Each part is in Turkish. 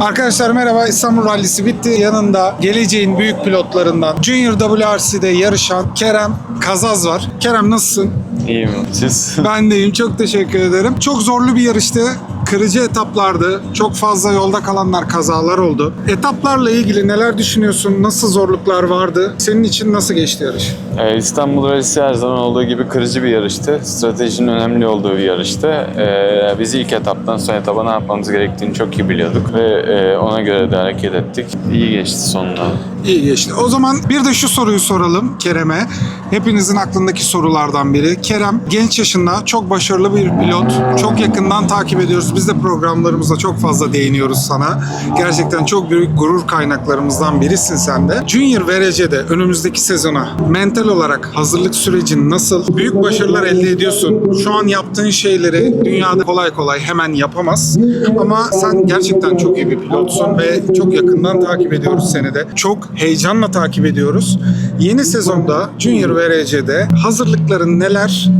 Arkadaşlar merhaba İstanbul Rallisi bitti. Yanında geleceğin büyük pilotlarından Junior WRC'de yarışan Kerem Kazaz var. Kerem nasılsın? İyiyim. Siz? Ben deyim. Çok teşekkür ederim. Çok zorlu bir yarıştı. Kırıcı etaplardı. Çok fazla yolda kalanlar, kazalar oldu. Etaplarla ilgili neler düşünüyorsun? Nasıl zorluklar vardı? Senin için nasıl geçti yarış? Ee, İstanbul Rallisi her zaman olduğu gibi kırıcı bir yarıştı. Stratejinin önemli olduğu bir yarıştı. Ee, biz ilk etaptan son etaba ne yapmamız gerektiğini çok iyi biliyorduk ve e, ona göre de hareket ettik. İyi geçti sonunda. İyi geçti. O zaman bir de şu soruyu soralım Kerem'e. Hepinizin aklındaki sorulardan biri. Kerem genç yaşında çok başarılı bir pilot. Çok yakından takip ediyoruz. Biz de programlarımızda çok fazla değiniyoruz sana. Gerçekten çok büyük gurur kaynaklarımızdan birisin sen de. Junior VRC'de önümüzdeki sezona mental olarak hazırlık sürecin nasıl? Büyük başarılar elde ediyorsun. Şu an yaptığın şeyleri dünyada kolay kolay hemen yapamaz. Ama sen gerçekten çok iyi bir pilotsun ve çok yakından takip ediyoruz seni de. Çok heyecanla takip ediyoruz. Yeni sezonda Junior VRC'de hazırlıkların neler?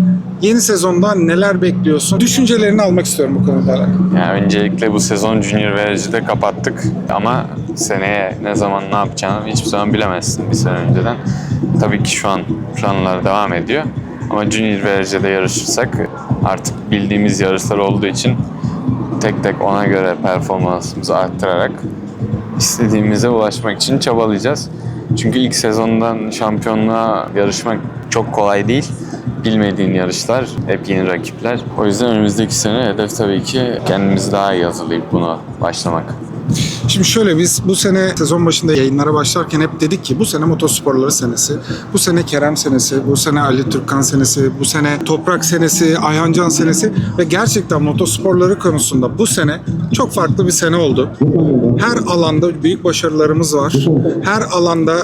Yeni sezonda neler bekliyorsun? Düşüncelerini almak istiyorum bu konuda. Yani öncelikle bu sezon Junior VRC'de kapattık ama seneye ne zaman ne yapacağını hiçbir zaman bilemezsin bir sene önceden. Tabii ki şu an planlar devam ediyor. Ama Junior VRC'de yarışırsak artık bildiğimiz yarışlar olduğu için tek tek ona göre performansımızı arttırarak istediğimize ulaşmak için çabalayacağız. Çünkü ilk sezondan şampiyonluğa yarışmak çok kolay değil. Bilmediğin yarışlar, hep yeni rakipler. O yüzden önümüzdeki sene hedef tabii ki kendimizi daha iyi hazırlayıp buna başlamak. Şimdi şöyle biz bu sene sezon başında yayınlara başlarken hep dedik ki bu sene motosporları senesi, bu sene Kerem senesi, bu sene Ali Türkkan senesi, bu sene Toprak senesi, Ayhancan senesi ve gerçekten motosporları konusunda bu sene çok farklı bir sene oldu. Her alanda büyük başarılarımız var. Her alanda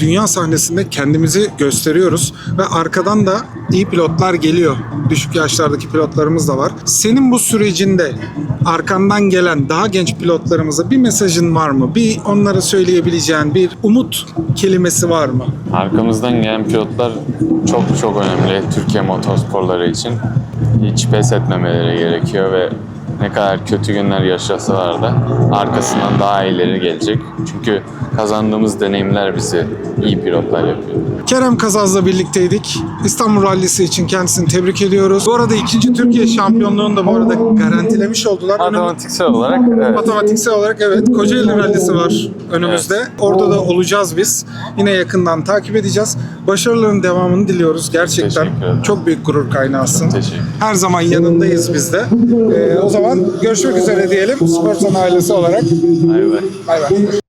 dünya sahnesinde kendimizi gösteriyoruz ve arkadan da iyi pilotlar geliyor. Düşük yaşlardaki pilotlarımız da var. Senin bu sürecinde arkandan gelen daha genç pilotlarımıza bir mesajın var mı? Bir onlara söyleyebileceğin bir umut kelimesi var mı? Arkamızdan gelen pilotlar çok çok önemli Türkiye motorsporları için. Hiç pes etmemeleri gerekiyor ve ne kadar kötü günler yaşasalar da arkasından daha iyileri gelecek. Çünkü kazandığımız deneyimler bizi iyi pilotlar yapıyor. Kerem Kazaz'la birlikteydik. İstanbul Rallisi için kendisini tebrik ediyoruz. Bu arada ikinci Türkiye şampiyonluğunu da bu arada garantilemiş oldular. Önüm- Matematiksel olarak evet. Matematiksel olarak evet. Kocaeli Rallisi var önümüzde. Orada da olacağız biz. Yine yakından takip edeceğiz. Başarıların devamını diliyoruz. Gerçekten çok büyük gurur kaynağısın. Her zaman yanındayız biz de. Ee, o zaman görüşmek üzere diyelim Sportsan ailesi olarak. Bay bay. Bay bay.